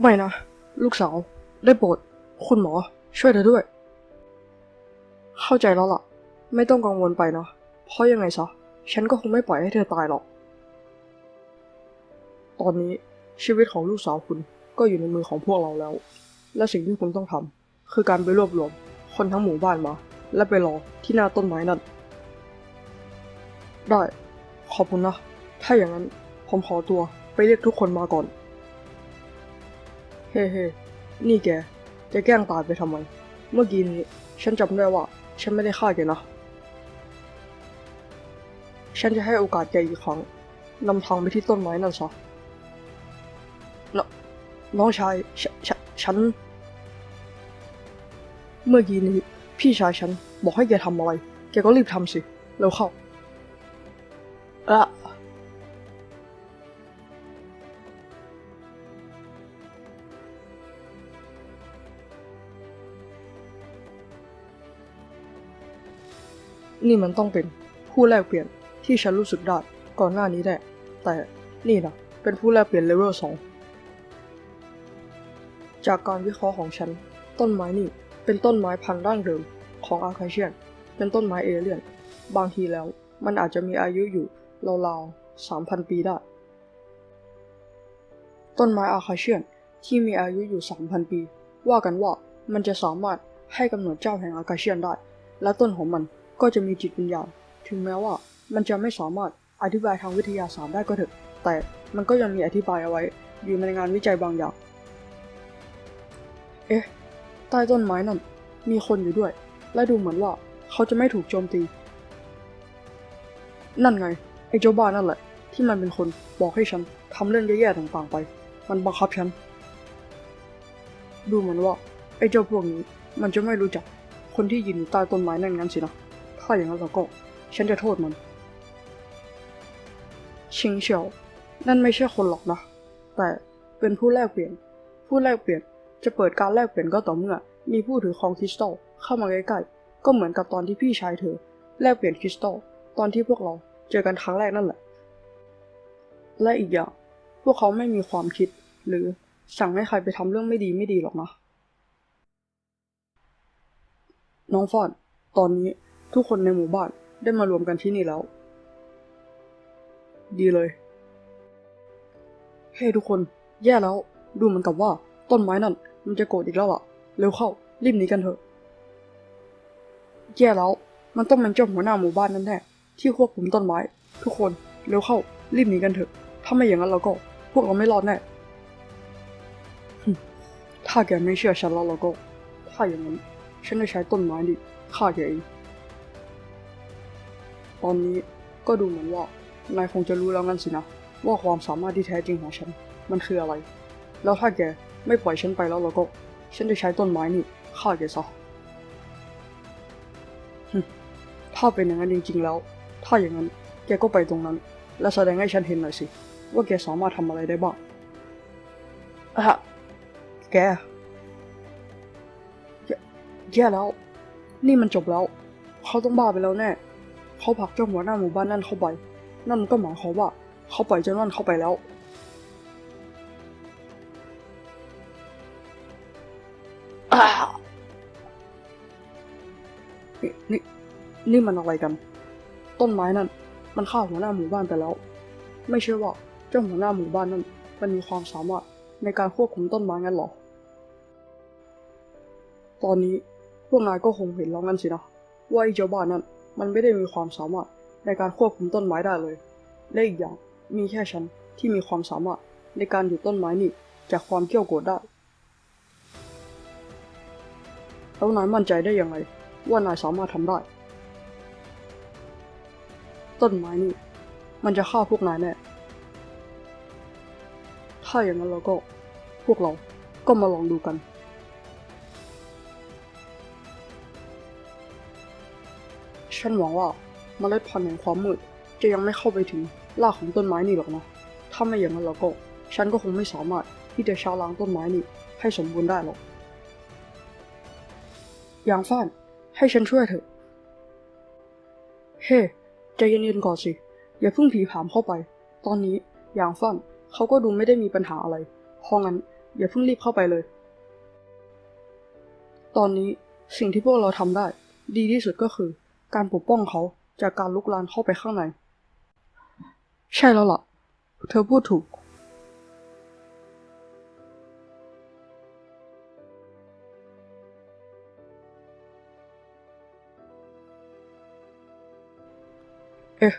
ไม่นะ ลูกสาว ได้โปรดคุณหมอ ช่วยเธอด้วย เข้าใจแล้วล่ะ ไม่ต้องกังวลไปนะ เพราะยังไงซะ ฉันก็คงไม่ปล่อยให้เธอตายหรอก ตอนนี้ชีวิตของลูกสาวคุณก็อยู่ในมือของพวกเราแล้ว และสิ่งที่คุณต้องทำคือการไปรวบรวม คนทั้งหมู่บ้านมา และไปรอที่หน้าต้นไม้นั่น ได้ ขอบคุณนะ ถ้าอย่างนั้นผมขอตัวไปเรียกทุกคนมาก่อน เฮ้เฮ้นี่แก จะแกล้งตายไปทำไม เมื่อกี้นี้ฉันจำได้ว่า ฉันไม่ได้ฆ่าแกนะ ฉันจะให้โอกาสแกอีกครั้งนำทางไปที่ต้นไม้นั่นซะนน้องชายฉฉฉัน เมื่อกี้นี้ พี่ชายฉันบอกให้แกทำอะไร แกก็รีบทำสิเร็วเข้าอะ นี่มันต้องเป็นผู้แลกเปลี่ยนที่ฉันรู้สึกได้ก่อนหน้านี้แน่แต่นี่นะเป็นผู้แลกเปลี่ยนเลเวลสองจากการวิเคราะห์ของฉัน ต้นไม้นี่เป็นต้นไม้พันธุ์ดั้งเดิมของอาคาเชียน เป็นต้นไม้เอเลี่ยน บางทีแล้ว มันอาจจะมีอายุอยู่ราวๆสามพันปีได้ ต้นไม้อาคาเชียนที่มีอายุอยู่สามพันปี ว่ากันว่ามันจะสามารถให้กำเนิดเจ้าแห่งอาคาเชียนได้ และต้นของมัน ก็จะมีจิตวิญญาณ ถึงแม้ว่ามันจะไม่สามารถอธิบายทางวิทยาศาสตร์ได้ก็เถอะ แต่มันก็ยังมีอธิบายเอาไว้ อยู่ในงานวิจัยบางอย่าง เอ๊ะ ใต้ต้นไม้นั่น มีคนอยู่ด้วย และดูเหมือนว่าเขาจะไม่ถูกโจมตี นั่นไง ไอ้เจ้าบ้านั่นแหละ ที่มันเป็นคนบอกให้ฉันทำเรื่องแย่ๆต่างๆไป มันบังคับฉัน ดูเหมือนว่าไอ้เจ้าพวกนี้มันจะไม่รู้จักคนที่ยืนอยู่ใต้ต้นไม้นั่นงั้นสินะ ถ้าอย่างนั้นเราก็ ฉันจะโทษมัน ชิงเฉียว นั่นไม่ใช่คนหรอกนะ แต่เป็นผู้แลกเปลี่ยน ผู้แลกเปลี่ยนจะเปิดการแลกเปลี่ยนก็ต่อเมื่อ มีผู้ถือของคริสตัลเข้ามาใกล้ๆ ก็เหมือนกับตอนที่พี่ชายเธอ แลกเปลี่ยนคริสตัลตอนที่พวกเราเจอกันครั้งแรกนั่นแหละ และอีกอย่าง พวกเขาไม่มีความคิด หรือสั่งให้ใครไปทำเรื่องไม่ดีไม่ดีหรอกนะ น้องฟอด ตอนนี้ ทุกคนในหมู่บ้านได้มารวมกันที่นี่แล้ว ดีเลย เฮ้ทุกคน แย่แล้ว ดูเหมือนกับว่า ต้นไม้นั่น มันจะโกรธอีกแล้วอะเร็วเข้า รีบหนีกันเถอะ แย่แล้ว มันต้องเป็นเจ้าหัวหน้าหมู่บ้านนั่นแน่ที่ควบคุมต้นไม้ ทุกคน เร็วเข้า รีบหนีกันเถอะ ถ้าไม่อย่างนั้นเราก็ พวกเราไม่รอดแน่ถ้าแกไม่เชื่อฉันแล้วเราก็ ถ้าอย่างนั้น ฉันจะใช้ต้นไม้ดิฆ่าแกเอง ตอนนี้ก็ดูเหมือนว่านายคงจะรู้แล้วงั้นสินะ ว่าความสามารถที่แท้จริงของฉัน มันคืออะไร แล้วถ้าแกไม่ปล่อยฉันไปแล้วเราก็ ฉันจะใช้ต้นไม้นี่ฆ่าแกซะถ้าเป็นอย่างนั้นจริง ๆ แล้ว ถ้าอย่างนั้นแกก็ไปตรงนั้น และแสดงให้ฉันเห็นหน่อยสิ ว่าแกสามารถทำอะไรได้บ้างอะแกแย่แล้ว นี่มันจบแล้ว เขาต้องบ้าไปแล้วแน่ เขาผลักเจ้าหัวหน้าหมู่บ้านนั่นเข้าไป นั่นก็หมายความว่า เขาปล่อยเจ้านั่นเข้าไปแล้วอ้าวนี่นี่นี่มันอะไรกัน ต้นไม้นั่น มันฆ่าหัวหน้าหมู่บ้านไปแล้ว ไม่ใช่ว่าเจ้าหัวหน้าหมู่บ้านนั่น มันมีความสามารถในการควบคุมต้นไม้งั้นหรอ ตอนนี้พวกนายก็คงเห็นแล้วงั้นสินะว่าไอ้เจ้าบ้านนั้น มันไม่ได้มีความสามารถในการควบคุมต้นไม้ได้เลย และอีกอย่างมีแค่ฉันที่มีความสามารถในการหยุดต้นไม้นี่จากความเกี่ยวโกรธได้ แล้วนายมั่นใจได้อยังไงว่านายสามารถทำได้ ต้นไม้นี่มันจะฆ่าพวกนายแน่ ถ้าอย่างนั้นเราก็พวกเราก็มาลองดูกัน ฉันหวังว่าเมล็ดพันธุ์แห่งความมืดจะยังไม่เข้าไปถึงรากของต้นไม้นี่หรอกนะ ถ้าไม่อย่างนั้นเราก็ ฉันก็คงไม่สามารถที่จะชาล้างต้นไม้นี่ให้สมบูรณ์ได้หรอก อย่างฟ้าน ให้ฉันช่วยเถอะ เฮ้ ใจเย็นๆก่อนสิ อย่าเพิ่งผีผามเข้าไป ตอนนี้อย่างฟ้านเขาก็ดูไม่ได้มีปัญหาอะไร เพราะงั้น อย่าเพิ่งรีบเข้าไปเลย ตอนนี้สิ่งที่พวกเราทำได้ ดีที่สุดก็คือ การปกป้องเขาจากการลุกลานเข้าไปข้างใน ใช่แล้วล่ะ เธอพูดถูก เอ๊ะ